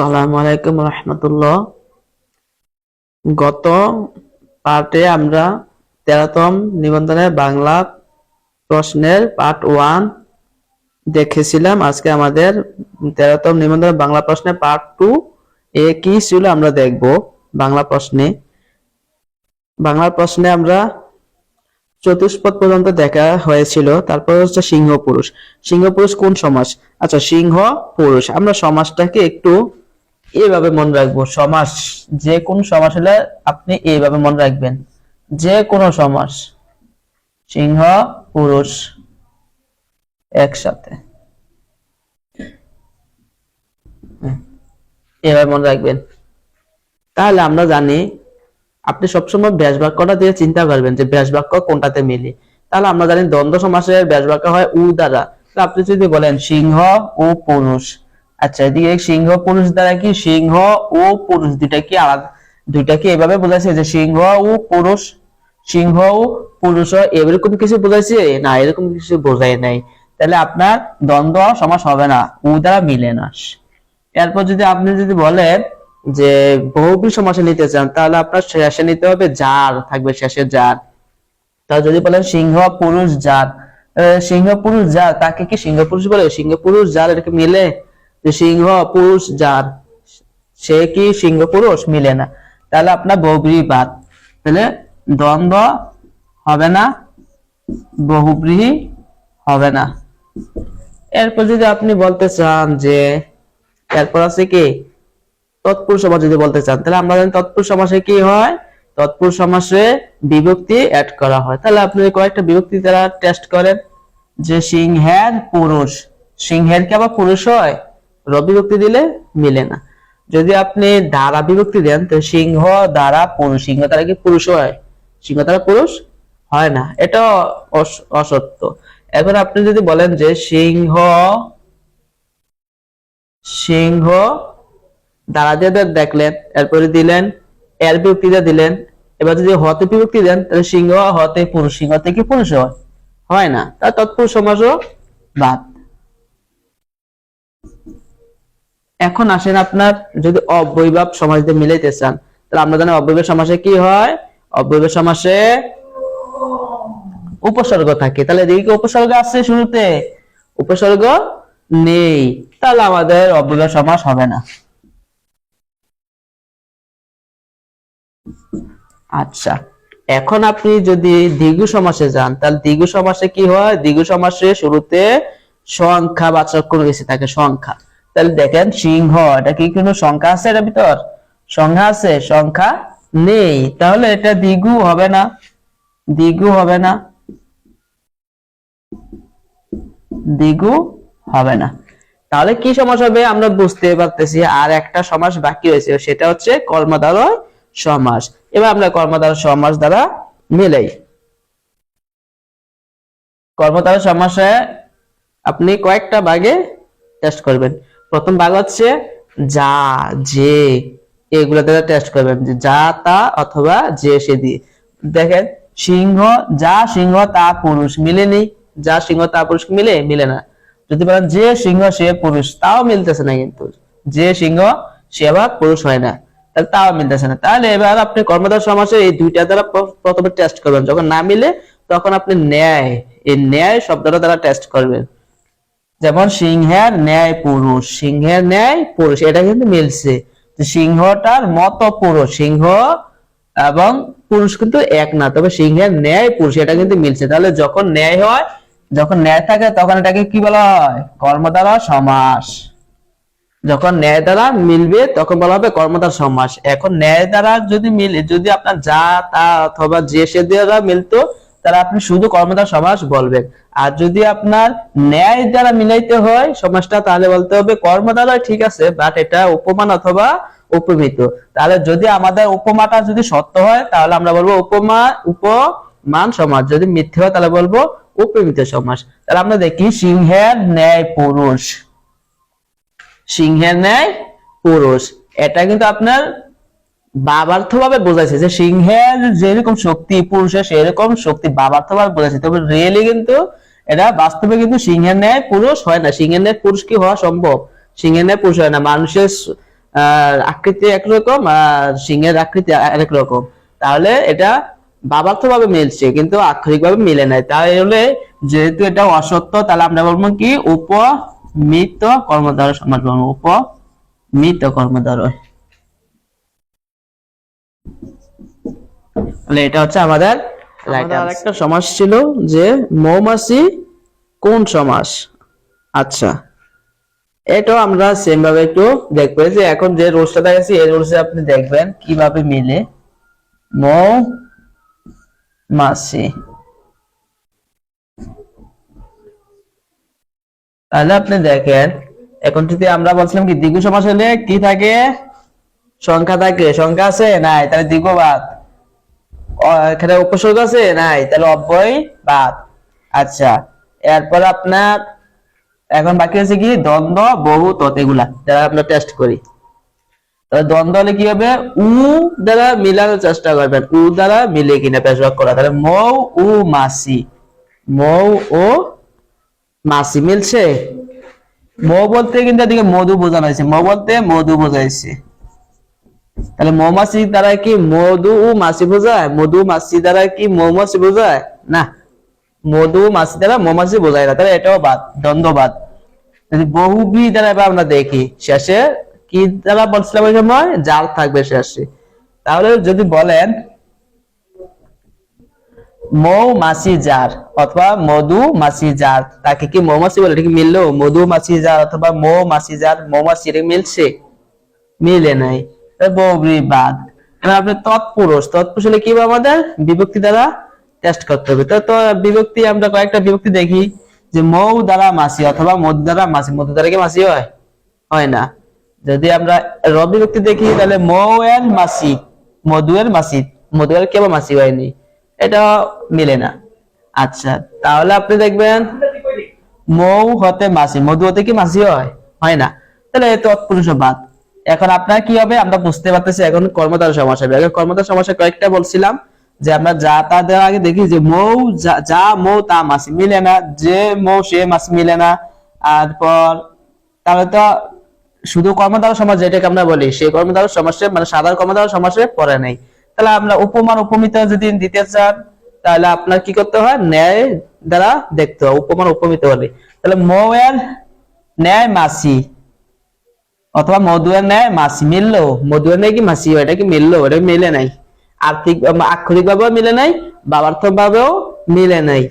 আসসালামু আলাইকুম রহমতুল্লাহ। গত পার্টে আমরা তেরোতম নিবন্ধনের বাংলা প্রশ্নের পার্ট ওয়ান দেখেছিলাম। আজকে আমাদের তেরোতম নিবন্ধনের বাংলা প্রশ্নের পার্ট টু এ কি ছিল আমরা দেখব বাংলা প্রশ্নে। বাংলা প্রশ্নে আমরা চতুষ্পদ পর্যন্ত দেখা হয়েছিল, তারপর হচ্ছে সিংহ পুরুষ। সিংহ পুরুষ কোন সমাস? আচ্ছা সিংহ পুরুষ। আমরা সমাজটাকে একটু এইভাবে মনে রাখব। সমাস যে কোন সমাস হলে আপনি এইভাবে মনে রাখবেন। যে কোনো সমাস সিংহ পুরুষ একসাথে। হুম, এভাবে মনে রাখবেন। তাহলে আমরা জানি আপনি সবসময় ব্যাস বাক্যটা দিয়ে চিন্তা করবেন যে ব্যাস বাক্য কোনটাতে মিলে। তাহলে আমরা জানি দ্বন্দ্ব সমাসের ব্যাস বাক্য হয় উ দ্বারা। আপনি যদি বলেন সিংহ ও পুরুষ আচ্ছা এদিকে সিংহ পুরুষ দ্বারা কি সিংহ ও পুরুষ দুইটা কি আলাদা? দুইটা কি এভাবে বোঝাচ্ছে যে সিংহ ও পুরুষ, সিংহ ও পুরুষ এরকম কিছু বোঝাইছে না, এরকম কিছু বোঝাই নাই। তাহলে আপনার দ্বন্দ্ব সমাস হবে না, উ দ্বারা মিলে না। এরপর যদি আপনি যদি বলেন যে বহুব্রী সমাসে নিতে চান, তাহলে আপনার শেষে নিতে হবে যার থাকবে শেষে যার তাহলে যদি বলেন সিংহ পুরুষ যার সিংহ পুরুষ যার তাকে কি সিংহ পুরুষ বলে? সিংহ পুরুষ যার এটাকে মিলে সিংহ, পুরুষ যার সে কি সিংহ, পুরুষ? মিলে না। তাহলে আপনার বহুব্রী বাদ। তাহলে দ্বন্দ্ব হবে না বহুব্রীহি হবে না। এরপর যদি আপনি বলতে চান যে, এরপর আছে কি? তৎপুরুষ সমাস যদি বলতে চান, তাহলে আমরা জানি তৎপুরুষ সমাসে কি হয়? তৎপুরুষ সমাসে বিভক্তি অ্যাড করা হয়। তাহলে আপনি কয়েকটা বিভক্তি দ্বারা টেস্ট করেন যে সিংহের পুরুষ। সিংহের কি আবার পুরুষ হয়? র দিলে মিলে না। যদি আপনি দ্বারা বিভক্তি দেন, তো সিংহ দ্বারা পুরুষ। সিংহ দ্বারা কি পুরুষ হয়? সিংহ দ্বারা পুরুষ হয় না। এটা অস- অসত্য। এখন আপনি যদি বলেন যে সিংহ সিংহ দ্বারা দিয়ে দেখলেন, এরপরে দিলেন, এর বিভক্তিটা দিলেন। এবার যদি হতে বিভক্তি দেন, তাহলে সিংহ হতে পুরুষ। সিংহ থেকে পুরুষ হয়? হয় না। তা তৎপুরুষ সমাসও বাদ। এখন আসেন আপনার যদি অবৈভাব সমাজ দিয়ে মিলাইতে চান, তাহলে আমরা জানি অবৈভাব সমাসে কি হয়? অবৈভাব সমাসে উপসর্গ থাকে। তাহলে এদিকে উপসর্গ আছে শুরুতে? উপসর্গ নেই। তাহলে আমাদের অবৈভাব সমাস হবে না। আচ্ছা এখন আপনি যদি দ্বিগু সমাসে যান, তাহলে দ্বিগু সমাসে কি হয়? দ্বিগু সমাসে শুরুতে সংখ্যা বাচক কোনো কিছু থাকে, সংখ্যা। তাহলে দেখেন সিংহ, এটা কি কোনো সংখ্যা আছে এর ভিতর? সংখ্যা আছে, সংখ্যা নেই। তাহলে এটা দ্বিগু হবে না। দ্বিগু হবে না। দ্বিগু হবে না। তাহলে কি সমাস হবে? আমরা বুঝতে পারতেছি আর একটা সমাস বাকি রয়েছে, সেটা হচ্ছে কর্মদ্বারয় সমাস। এবার আমরা কর্মদ্বারয় সমাস দ্বারা মিলাই। কর্মদ্বারয় সমাসে আপনি কয়েকটা ভাগে টেস্ট করবেন। প্রথম ভাগ হচ্ছে যা, যে। এগুলো দ্বারা টেস্ট করবেন যে যা, তা অথবা যে, সে, দিয়ে। দেখেন, সিংহ, যা, সিংহ, তা, পুরুষ মিলেনি যা, সিংহ, তা, পুরুষ মিলে? মিলে না। যদি বলেন যে, সিংহ, সে, পুরুষ, তাও মিলতেছে না কিন্তু। যে, সিংহ, সে আবার পুরুষ হয় না। তাহলে তাও মিলতেছে না। তাহলে এবার আপনি কর্মদার সমাসে এই দুইটা দ্বারা প্রথমে টেস্ট করবেন। যখন না মিলে, তখন আপনি ন্যায়, এই ন্যায় শব্দটা দ্বারা টেস্ট করবেন। যেমন সিংহের ন্যায় পুরুষ, সিংহের ন্যায় পুরুষ, এটা কিন্তু মিলছে। সিংহটার মত পুরুষ, সিংহ এবং পুরুষ কিন্তু এক না, তবে সিংহের ন্যায় পুরুষ, এটা কিন্তু মিলছে। তাহলে যখন ন্যায় হয়, যখন ন্যায় থাকে, তখন এটাকে কি বলা হয়? কর্মদ্বারা সমাস। যখন ন্যায় দ্বারা মিলবে, তখন বলা হবে কর্মদ্বারা সমাস। এখন ন্যায় দ্বারা যদি মিলে, যদি আপনার যা, তা অথবা যে সে দ্বারা মিলতো তাহলে আপনি শুধু কর্মদ্বারা সমাস বলবেন। আর যদি আপনার ন্যায় দ্বারা মিলাইতে হয় সমাসটা তাহলে বলতে হবে কর্ম দ্বারা ঠিক আছে বাট এটা উপমান অথবা উপমিত। তাহলে যদি আমাদের উপমাটা যদি সত্য হয়, তাহলে আমরা বলব উপমা, উপমান সমাস। যদি মিথ্যে হয়, তাহলে বলব উপমিত সমাস। তাহলে আমরা দেখি, সিংহের ন্যায় পুরুষ। সিংহের ন্যায় পুরুষ। এটা কিন্তু আপনার বাবার্থ ভাবে বোঝাইছে যে সিংহের যেরকম শক্তি পুরুষের সেরকম শক্তি বাবার্থ ভাবে বোঝাইছে। তবে রিয়েলি কিন্তু এটা বাস্তবে কিন্তু সিংহের ন্যায় পুরুষ হয় না। সিংহের ন্যায় পুরুষ কি হওয়া সম্ভব? সিংহের ন্যায় পুরুষ হয় না। মানুষের আহ, আকৃতি একরকম আর সিংহের আকৃতি আরেক রকম। তাহলে এটা বাবার্থ ভাবে মিলছে কিন্তু আক্ষরিক ভাবে মিলে নাই। তাহলে যেহেতু এটা অসত্য তাহলে আমরা বলব কি? উপমিত কর্মদ্বারা সমাজ বলব উপমিত কর্মদ্বারা। তাহলে এটা হচ্ছে আমাদের আরেকটা সমাস ছিল যে মৌমাছি কোন সমাস? আচ্ছা। এটাও আমরা সেম ভাবে একটু দেখব। যে এখন যে রোলসটা দেখাচ্ছি এই রোলসে আপনি দেখবেন কীভাবে মিলে মৌ মাছি তাহলে আপনি দেখেন এখন যদি আমরা বলছিলাম কি দ্বিগু সমাস হলে কি থাকে? সংখ্যা থাকে, সংখ্যা আছে? নাই, তাহলে দ্বিগু বাদ। অ- এখানে উপসর্গ আছে? নাই, তাহলে অব্যয় বাদ। আচ্ছা এরপর আপনার, এখন বাকি আছে কি? দ্বন্দ্ব বহু তত এগুলা, যারা আমরা টেস্ট করি। দ্বন্দ্ব হলে কি হবে? উ দ্বারা মিলানোর চেষ্টা করবেন। উ দ্বারা মিলে কিনা পেশবাক করা। তাহলে মৌ উ মাসি। মৌ ও মাসি, মিলছে? মৌ বলতে কিন্তু এদিকে মধু বোঝানো হয়েছে। মৌ বলতে মধু বোঝাইছে। তাহলে মৌমাছি দ্বারা কি মধু ও মাছি বোঝায়? মধু মাছি দ্বারা কি মৌমাছি বোঝায়? না। মধু মাছি দ্বারা মৌমাছি বোঝায় না। তাহলে এটাও বাদ দ্বন্দ্ববাদ বহুবি দ্বারা এবার আমরা দেখি, শেষে কি দ্বারা বলছিলাম ওই সময়? জাল থাকবে শেষে। তাহলে যদি বলেন মৌ মাছি জার অথবা মধু মাছি জার, তাকে কি মৌমাছি বলে? এটা কি মিললো? মধু মাছি জার অথবা মৌ মাছি জার, মৌমাছি মিলছে? মিলে নাই। বহুব্রী বাদ এবার আপনি তৎপুরুষ তৎপুরুষ হলে কি আমাদের? বিভক্তি দ্বারা টেস্ট করতে হবে। তো বিভক্তি, আমরা কয়েকটা বিভক্তি দেখি। যে মৌ দ্বারা মাসি অথবা মধু দ্বারা মাসি। মধু দ্বারা কি মাসি হয়? হয় না। যদি আমরা র বিভক্তি দেখি, তাহলে মৌ এর মাসি মধু এর মাসি। মধু এর কেবল মাসি হয়নি। এটা মিলে না। আচ্ছা তাহলে আপনি দেখবেন মৌ হতে মাসি, মধু হতে কি মাসি হয়? হয় না। তাহলে তৎপুরুষ বাদ এখন আপনার কি হবে? আমরা বুঝতে পারতেছি এখন কর্মধার সমস্যা। হবে আগে কর্মধার সমস্যা কয়েকটা বলছিলাম যে আমরা যা তা দেওয়ার আগে দেখি যে মৌ, যা- মৌ তা মাসি মিলে না, যে মৌ সে মাছ মিলে না। তারপর তাহলে তো শুধু কর্মধার সমাজ যেটাকে আমরা বলি, সেই কর্মধার সমাসে মানে সাধারণ কর্মধার সমাসে পড়ে নাই। তাহলে আমরা উপমান উপমিত যদি দিতে চান, তাহলে আপনার কি করতে হয়? ন্যায় দ্বারা দেখতে হয়, উপমান উপমিত বলে তাহলে মৌ এর ন্যায় মাসি অথবা মধুয়ের ন্যায় মাসি মিললো? মধুয়ের ন্যায় কি মাসি? এটা কি মিললো? এটা মিলে নাই? আর্থিক আক্ষরিক ভাবেও মিলে নাই বাবার্থক ভাবেও মিলে নাই।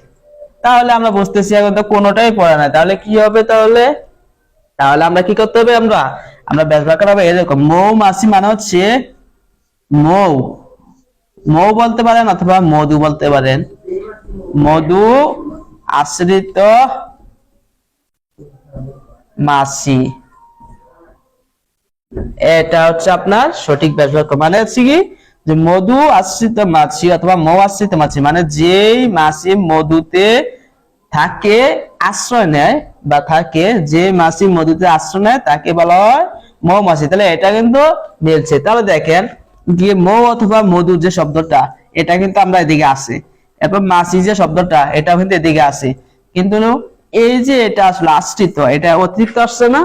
তাহলে আমরা বুঝতেছি এখন তো কোনোটাই পড়ে না তাহলে কি হবে তাহলে? তাহলে আমরা কি করতে হবে আমরা? আমরা ব্যাস বাক্য হবে এরকম মৌ মাসি মানে হচ্ছে মৌ। মৌ বলতে পারেন অথবা মধু বলতে পারেন। মধু আশ্রিত মাসি এটা হচ্ছে আপনার সঠিক ব্যাস বাক্য। মানে হচ্ছে কি, যে মধু আশ্রিত মাছি অথবা মৌ আশ্রিত মাছি মানে যেই মাছি মধুতে থাকে আশ্রয় নেয় বা থাকে, যে মাছি মধুতে আশ্রয় নেয় তাকে বলা হয় মৌমাছি তাহলে এটা কিন্তু মিলছে। তাহলে দেখেন, গিয়ে মৌ অথবা মধু যে শব্দটা, এটা কিন্তু আমরা এদিকে আছে এরপর মাছি যে শব্দটা, এটাও কিন্তু এদিকে আছে কিন্তু এই যে এটা আসলে আশ্রিত, এটা অতিরিক্ত আসছে না?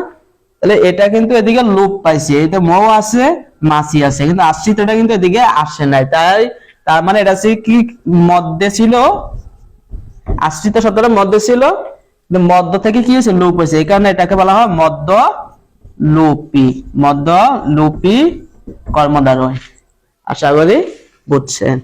তাহলে এটা কিন্তু এদিকে লোপ পাইছে। এই তো মৌ আছে, মাছি আছে, কিন্তু আশ্রিতটা কিন্তু এদিকে আসে নাই। তাই তার মানে এটা কি মধ্যে ছিল? আশ্রিত শব্দটা মধ্যে ছিল। মধ্য থেকে কি হয়েছে? লোপ হয়েছে। এই কারণে এটাকে বলা হয় মধ্য লোপি। মধ্য লোপি কর্মদ্বারয় আশা করি বুঝছেন।